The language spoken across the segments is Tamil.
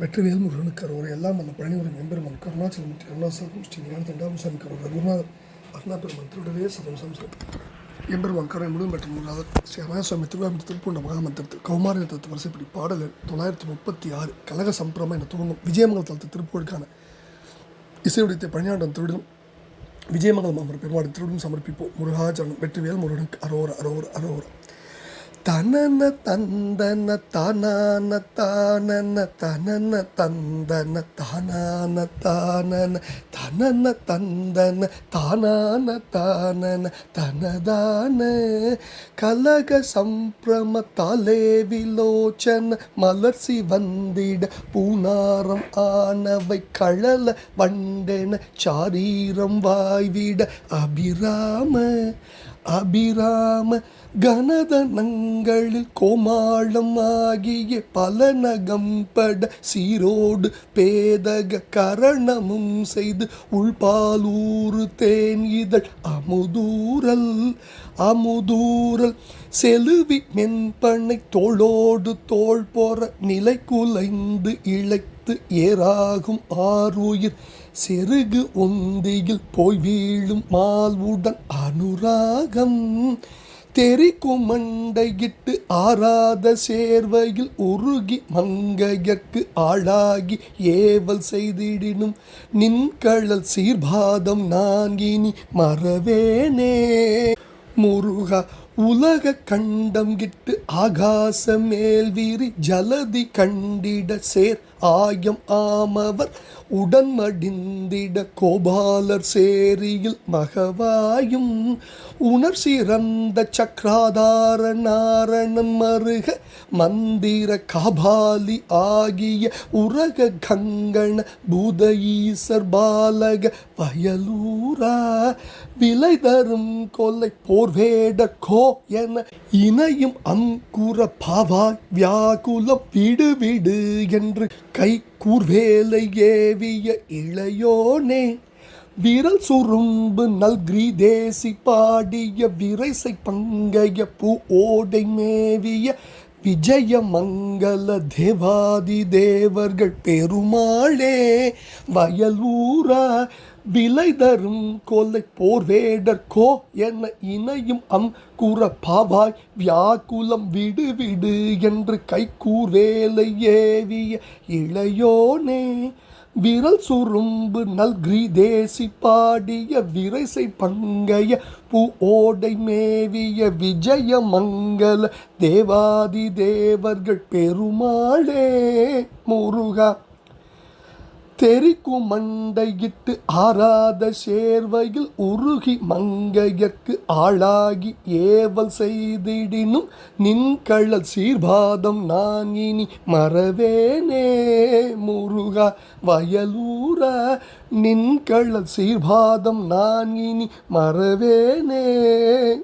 வெற்றிவேல் முருகனுக்கு அரோர் எல்லாம் அந்த பழனிவரம் எம்பெருமான் கருணாச்சலமூர்த்தி அருணாசாரம் ஸ்ரீ ஞான தண்டாபுசாமி கருவர் ரகுநாதர் அருணாபெருமான் திருடவே சதம் சம்சம் எம்பெருமான் கருணை முழுவதும் பெற்ற முருகாதர் ஸ்ரீ அருணாசுவாமி திருவாமி திருப்பூண்ட மகாமந்திரத்தில் கௌமாரிய தத்துவ வரிசைப்படி பாடல் தொள்ளாயிரத்தி முப்பத்தி ஆறு கழக சம்பிரமம் என துவங்கும் விஜயமங்கல தளத்து திருப்பூருக்கான இசையுடைத்த பணியாண்டம் திருடும் விஜயமங்கலம் அமர் பெருமாடு திருடும் சமர்ப்பிப்போம். முருகாச்சரணம் வெற்றிவேல் முருகனுக்கு அரோர அரோர அரோரா. தனன தந்தன தானான தானன தனன தந்தன தானான தானன தனன தந்தன தானான தானன தனதான. கலக சம்பிரம தாலே விலோச்சன மலர்சி வந்திட பூனாரம் ஆனவை கழல வண்டென சாரீரம் வாய்விட அபிராம அபிராம கனதனங்களில் கோமாளம் ஆகிய பல நகம்பட சீரோடு பேதக கரணமும் செய்து உள்பாலூறு தேன் இதழ் அமுதூரல் அமுதூரல் செலுவி மென்பனை தோளோடு தோள் போற நிலை குலைந்து இழைத்து ஏறாகும் ஆறுயிர். செருகு ஒந்தியில் போய் வீழும் மால்வுடன் அனுராகம். தெரிக்கும் மண்டையிட்டு ஆறாத சேர்வையில் உருகி மங்கையற்கு ஆளாகி ஏவல் செய்திடினும் நின்கழல் சீர்பாதம் நான் இனி மறவேனே. முருகா உலக கண்டம் கிட்டு ஆகாச மேல் ஜலதி கண்டிட சேர் ஆயம் ஆமவர். உடன் மடிந்திட கோபாலர் சேரியில் மகவாயும். உணர் சிறந்த சக்ராதார நாரணன் மருக மந்திர காபாலி ஆகிய உரக கங்கண பூத ஈசர் பாலக வயலூரா. விலை தரும் கொல்லை போர்வேட கோ என இணையும் அங்கூர பாவாய் வியாகுலம் விடு விடு என்று கை கூர்வேலை ஏவிய இளையோனே. விரல் சுரும்பு நல்கிரி தேசி பாடிய விரைசை பங்கைய பூ ஓடை மேவிய விஜய மங்கள தேவாதி தேவர்கள் பெருமாளே. வயலூரா விலை தரும் கொலை போர் வேடர் கோ என இணையும் அம் கூற பாவாய் வியாக்குலம் விடு விடு என்று கை கூர்வேலை ஏவிய இளையோனே. விரல் சுரும்பு நல்கிரி தேசி பாடிய விரைசை பங்கைய பூ ஓடை மேவிய விஜய மங்கள தேவாதி தேவர்கள் பெருமாளே. முருகா தெரிக்கும் மண்டையிட்டு ஆறாத சேர்வையில் உருகி மங்கையர்க்கு ஆளாகி ஏவல் செய்திடினும் நின்கழல் சீர்பாதம் நான் இனி மறவேனே முருகா வயலூர. நின்கழல் சீர்பாதம் நான் இனி மறவேனே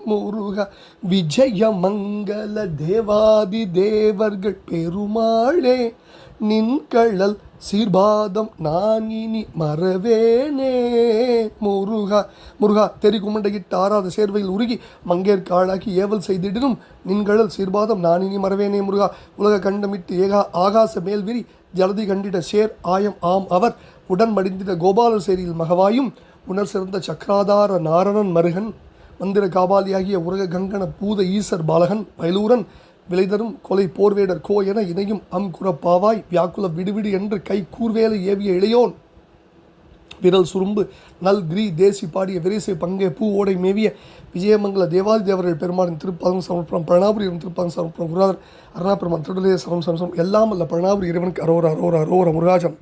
முருகா. விஜயமங்கல தேவாதி தேவர்கள் பெருமாளே நின்கழல் சீர்பாதம் நான் இனி மறவேனே. முருகா முருகா தெரி குமண்டையிட்டு ஆறாத சேர்வையில் உருகி மங்கேற்கு ஆளாக்கி ஏவல் செய்திடனும் நின்கழல் சீர்பாதம் நான் இனி மறவேனே முருகா. உலக கண்டமிட்டு ஏகா ஆகாச மேல்விரி ஜலதி கண்டிட சேர் ஆயம் ஆம் அவர். உடன் மடிந்திட கோபாலர் சேரியில் மகவாயும் உணர் சிறந்த சக்கராதார நாரணன் மருகன். மந்திர காபாலியாகிய உலக கங்கண பூத ஈசர் பாலகன் பைலூரன் விளைதரும் கொலை போர்வேடர் கோ என இணையும் அம் குரப்பாவாய் வியாக்குல விடுவிடு என்று கை கூர்வேலை ஏவிய இளையோன். விரல் சுரும்பு நல் கிரி தேசி பாடிய விரைசை பங்கே பூ ஓடை மேவிய விஜயமங்கல தேவாதி தேவர்கள் பெருமானின் திருப்பாதம் சமர்ப்பணம் பிரணாபுரியின் திருப்பாதம் சமர்ப்பணம் குருநாதர் அருணா பெருமான் திருடலே சரம் சம்சம் எல்லாம் அல்ல பழனாபுரி இறைவனுக்கு அரோர அரோர அரோர முருகாஜன்.